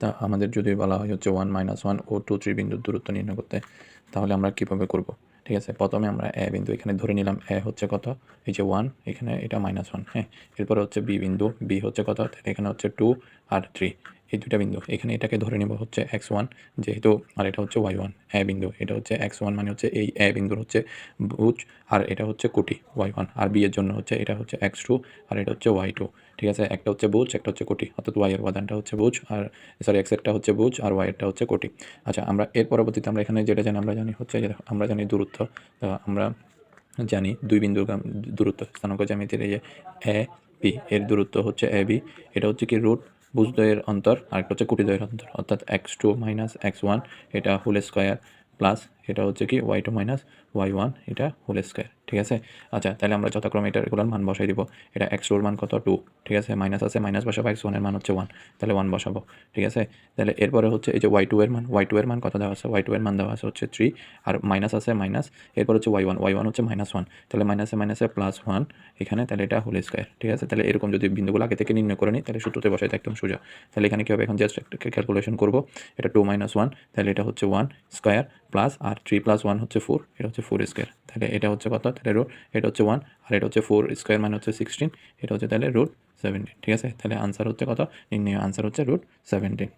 তা আমাদের যদি বলা হয় হচ্ছে ওয়ান মাইনাস ওয়ান ও টু থ্রি বিন্দুর দূরত্ব নির্ণয় করতে, তাহলে আমরা কীভাবে করব? ঠিক আছে, প্রথমে আমরা এ বিন্দু এখানে ধরে নিলাম, এ হচ্ছে কত? এই যে ওয়ান এখানে এটা মাইনাস ওয়ান হ্যাঁ। এরপরে হচ্ছে বি বিন্দু, বি হচ্ছে কত? এখানে হচ্ছে টু আর থ্রি এই দুটা বিন্দু। এখানে এটাকে ধরে নেব হচ্ছে এক্স ওয়ান যেহেতু আর এটা হচ্ছে ওয়াই ওয়ান এ বিন্দু। এটা হচ্ছে এক্স ওয়ান মানে হচ্ছে এই এ বিন্দুর হচ্ছে ভুজ, আর এটা হচ্ছে কোটি ওয়াই ওয়ান আর বি এর জন্য হচ্ছে এটা হচ্ছে এক্স টু আর এটা হচ্ছে ওয়াই টু ঠিক আছে? একটা হচ্ছে বুজ একটা হচ্ছে কোটি। অর্থাৎ ওয়াই এর উপাদানটা হচ্ছে বুজ আর সরি এক্স এরটা হচ্ছে বুজ আর ওয়াই এরটা হচ্ছে কোটি। আচ্ছা আমরা এর পরবর্তীতে আমরা এখানে যেটা জানি, আমরা জানি হচ্ছে আমরা জানি দূরত্ব। আমরা জানি দুই বিন্দুর দূরত্ব স্থানাঙ্ক জ্যামিতির এই যে এ বি, এর দূরত্ব হচ্ছে এ বি। এটা হচ্ছে কি রুট বুজদ্বয়ের অন্তর, আরেকটা হচ্ছে কোটিদ্বয়ের অন্তর, অর্থাৎ X two minus X one এটা হোল স্কোয়ার প্লাস এটা হচ্ছে কি Y two minus Y one এটা হোল স্কোয়ার ঠিক আছে? আচ্ছা তাহলে আমরা যথাক্রমে এটা রেগুলার মান বসাই দিব। এটা এক্স টুর মান কত? টু ঠিক আছে? মাইনাস আছে মাইনাস বসাবো এক্স ওয়ানের মান হচ্ছে ওয়ান তাহলে ওয়ান বসাবো, ঠিক আছে? তাহলে এরপরে হচ্ছে এই যে ওয়াই টু এর মান ওয়াই টু এর মান কত দেওয়া আছে? ওয়াই টু এর মান দেওয়া আছে হচ্ছে থ্রি আর মাইনাস আছে মাইনাস এরপর হচ্ছে ওয়াই ওয়ান ওয়াই ওয়ান হচ্ছে মাইনাস ওয়ান তাহলে মাইনাসে মাইনাসে প্লাস ওয়ান এখানে তাহলে এটা হোল স্কোয়ার ঠিক আছে? তাহলে এরকম যদি বিন্দুগুলো আগে থেকে নির্ণয় করে নিই, তাহলে সূত্রতে বসাইতে একদম সোজা। তাহলে এখানে কী হবে? এখন জাস্ট একটা ক্যালকুলেশন করব, এটা টু মাইনাস ওয়ান তাহলে এটা হচ্ছে ওয়ান স্কোয়ার প্লাস আর থ্রি প্লাস ওয়ান হচ্ছে ফোর এটা হচ্ছে ফোর স্কোয়ার তাহলে এটা হচ্ছে কত? তাহলে রুট এটা হচ্ছে ওয়ান আর এটা হচ্ছে ফোর স্কোয়ার মানে হচ্ছে সিক্সটিন এটা হচ্ছে তাহলে রুট সেভেন্টিন ঠিক আছে? তাহলে আনসার হচ্ছে কত? নির্ণয় আনসার হচ্ছে রুট সেভেন্টিন